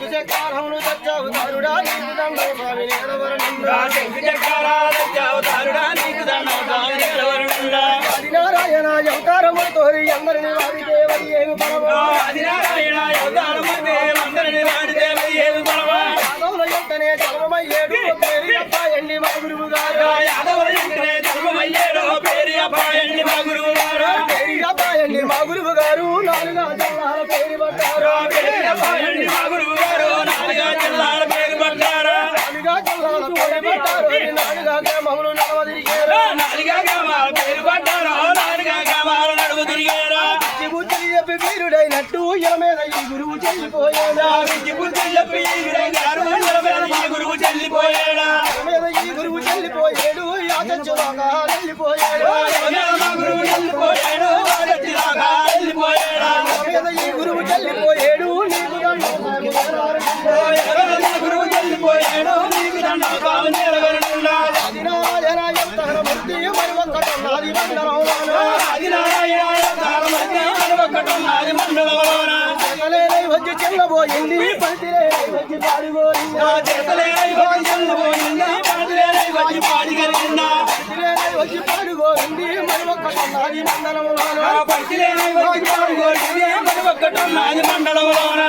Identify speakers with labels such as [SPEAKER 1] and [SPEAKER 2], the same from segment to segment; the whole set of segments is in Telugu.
[SPEAKER 1] గోవింద ఆదినారాయణ అవతారమూర్తి నీకు దండం స్వామి నేలవరనంద మరి ఒక్కటున్నది మండలంలోను వల్లరి చెయ్యకండాల కించండి చక్రములు తెచ్చావు తరుడా నీకు దండం స్వామి నేలవరనంద ఆదినారాయణ అవతారములతో అందరిని వారి దేవరి ఏమి పరమా యాదవుల ఎంతనే జన్మమయ్యేడు పేరు అబ్బాయండి మా గురువు గారు పేరు అబ్బాయండి మా గురువు గారు నాలుగా జిల్లాల పేరు పడ్డారు నాలుగా గురువు
[SPEAKER 2] చెల్లిపోయాడా?
[SPEAKER 1] గురువు చెల్లిపోయేడు వెళ్ళిపోయాడు.
[SPEAKER 2] గురువు చెల్లిపోయాడు వెళ్ళిపోయాడా?
[SPEAKER 1] మీద ఈ గురువు చెల్లిపోయేడు నీకు.
[SPEAKER 2] గురువు చెల్లిపోయాడు నీకు
[SPEAKER 1] మరి ఒక్కటున్నది
[SPEAKER 2] ఒక్కటున్నది మండలంలోన
[SPEAKER 1] వచ్చి చెల్లబోయింది వచ్చి పాడిపోయింది
[SPEAKER 2] చేతలేనై వచ్చి చెల్లబోయింది పాటలేనై వచ్చి పాడి కలిగిందా
[SPEAKER 1] పలితిలేనై వచ్చి పాడిపోయింది మరి మండలంలోను.
[SPEAKER 2] పట్టిలేనై వచ్చి పాడుకోయింది మరి ఒక్కటున్నది మండలంలోన.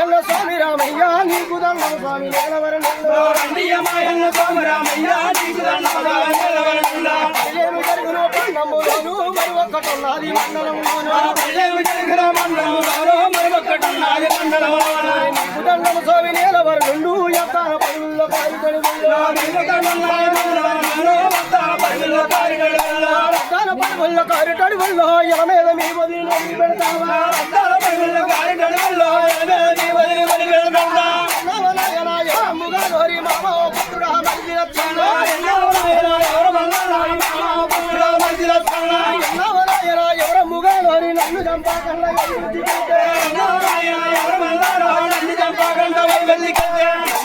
[SPEAKER 1] మాయన్న స్వామి రామయ్య నీకు దండం స్వామి నేలవరనంద.
[SPEAKER 2] రండియమాయన్న సోమరామయ్య నీకు దండం కావు నిలవరనున్నా
[SPEAKER 1] పదిలేమి జరుగును పండములోను
[SPEAKER 2] జరిగిన మండలంలోన మరి ఒక్కటున్నది
[SPEAKER 1] నీకు దండం స్వామి నేలవరనుండు ఎత్తాన పనుల్లో పాల్గొని ఎత్తాన పనుల్లో కారిటడి వల్ల ఎల మీద మీ వదిలి పెడతావా నవనాయన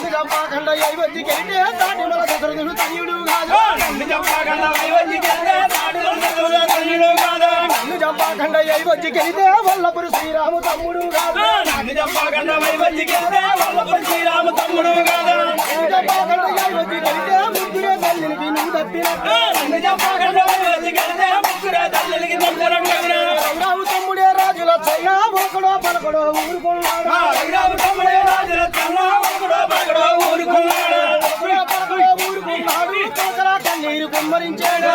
[SPEAKER 1] చంపాకండ ఐవద్ది కెలిటే దాటి మన కాదు నన్ను చంపాకండ ఐవద్ది కెలితే వల్లపురు శ్రీరాము తమ్ముడు కాదు.
[SPEAKER 2] శ్రీరామ తమ్ముడు కాదా
[SPEAKER 1] నన్ను చంపాకండ ఐవద్ది కెలితే ముగ్గురే తల్లికి తమ్ముడే రాజు లచ్చయ్య ఒకడో పలకడో ఊరుకున్నాడు పలకడో ఊరుకున్నాడు కన్నీరు కుమ్మరించాడు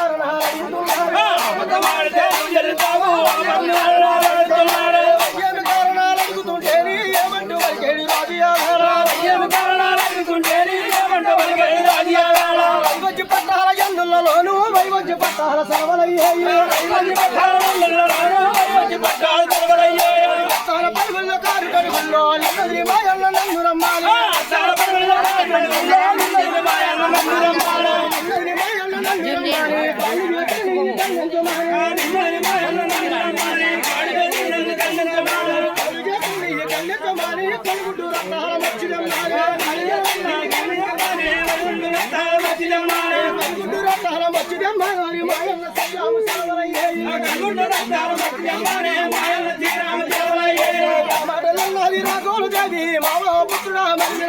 [SPEAKER 1] ఎన్నులలోను వైవజ్జి పట్టాల సవలయ్యాయి పట్టాల పరుగుల్లో కారు కడుగుల్లో నిన్నది మాయన్న నన్ను రమ్మాలి నిన్నది మాయన్న నన్ను రమ్మాలి కాళ్ళు ఎత్తి నీ కన్నంచమాలి. కాళ్ళు చేతి నీ కన్నంచమాలి. కొడుగుడ్డు రత్నాల మచ్చిదమ్మాలి. కొడుగుడ్డు రత్నాల మచ్చిదమ్మాలి. మాయన్న సయ్యాము సవలయ్యాయి. మాటలన్నది రాగోలు దేవి మామ పుత్రుడా మంది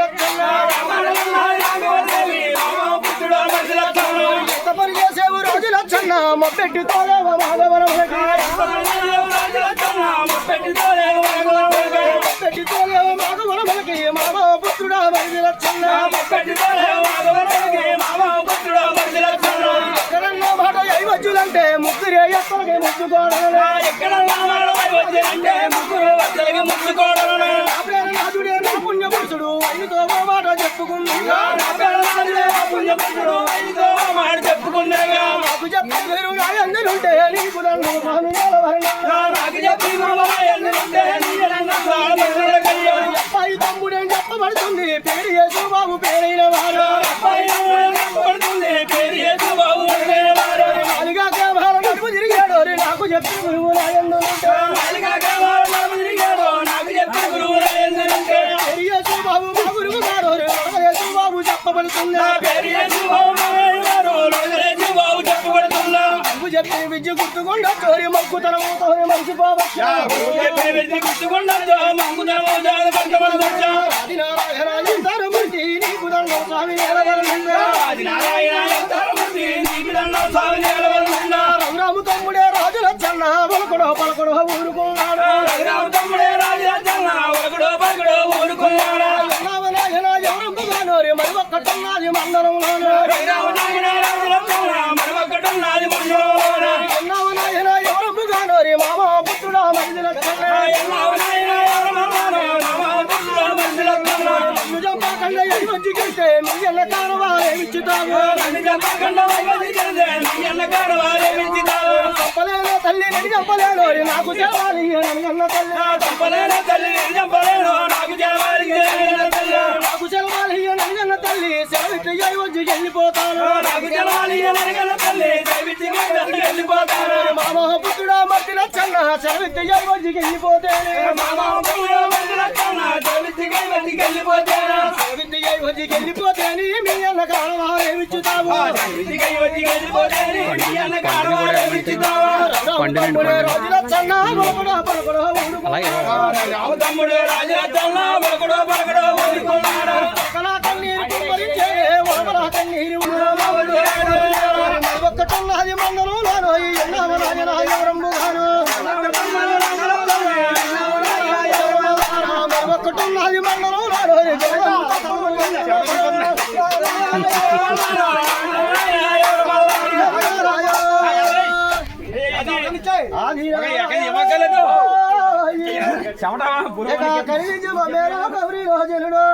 [SPEAKER 1] ఎంత పని చేసేవు రోజు మొప్పెట్టి తోలేవ మాధవరం మొప్పెట్టి తోలేవ పుత్రుడా మాట ఐవచ్చులంటే ముగ్గురే ఎక్కడికి ముద్దుకోవడం నాదుడే నా పుణ్య పురుషుడు ఐదుతో ఓ మాట చెప్పుకుంటున్నా
[SPEAKER 2] చెప్పుకున్నాగా.
[SPEAKER 1] నాకు చెప్పి మీరు రాయందులుంటే నీకు నన్ను స్వామి నిలవరణంగా.
[SPEAKER 2] నాకు చెప్పి గురువాయందుంటే నీ రంగంలో
[SPEAKER 1] అబ్బాయి తమ్ముడేం చెప్పబడుతుంది? పేరు యేసు బాబు పేరైన వాడు. నాలుగా రే నాకు చెప్పి గురువు రాయందులుంటే పేరు యేసు బాబు మా గురువు గారు. బాబు చెప్పబడుతుంది నువ్వు చెప్పి విద్య గుర్తుకుండా చోరి మొక్కుతనము తోరి మర్చిపోవచ్చా ఆది నారాయణ ఎందరు మూర్తి నీకు దండం స్వామి నిలవరణంగా. రఘురాము తమ్ముడే రాజు లచ్చన్న పలకడో పలకడో ఊరుకున్నాడు. నాయన ఎవరంబుగాను రే మరి ఒక్కటున్నది మందరంలోను? కారవాలే ఇచ్చుతావు చెప్పలేను. తల్లి. నేను చెప్పలేను. రే నాకు చెప్పాలి నన్న తల్లి. నాకు సెలవాలి నన్న తల్లి. సెలవిట్టు వచ్చి వెళ్ళిపోతాను. వచ్చి వెళ్ళిపోతేనే. సెలవిట్టు వచ్చి వెళ్ళిపోతేనే. మీ ఎల్ల కారవాలే ఇచ్చుతావు తమ్ముడే రాజు లచ్చన్న పలకడో పలకడో. ఊరుకున్నాడు
[SPEAKER 2] తమ్ముడు రాజరత్న బలకడో బలకడో ఊరుకున్నాడు
[SPEAKER 1] కళా కన్నీరు కుమ్మరించే వరదల కన్నీరు ఒక్కటున్నది మందరంలోను ఎన్నవ రాజరాజవరంబుగాను ఒక్కటున్నది మందరంలోను ఆది మేరా గౌరీ రోజనుడు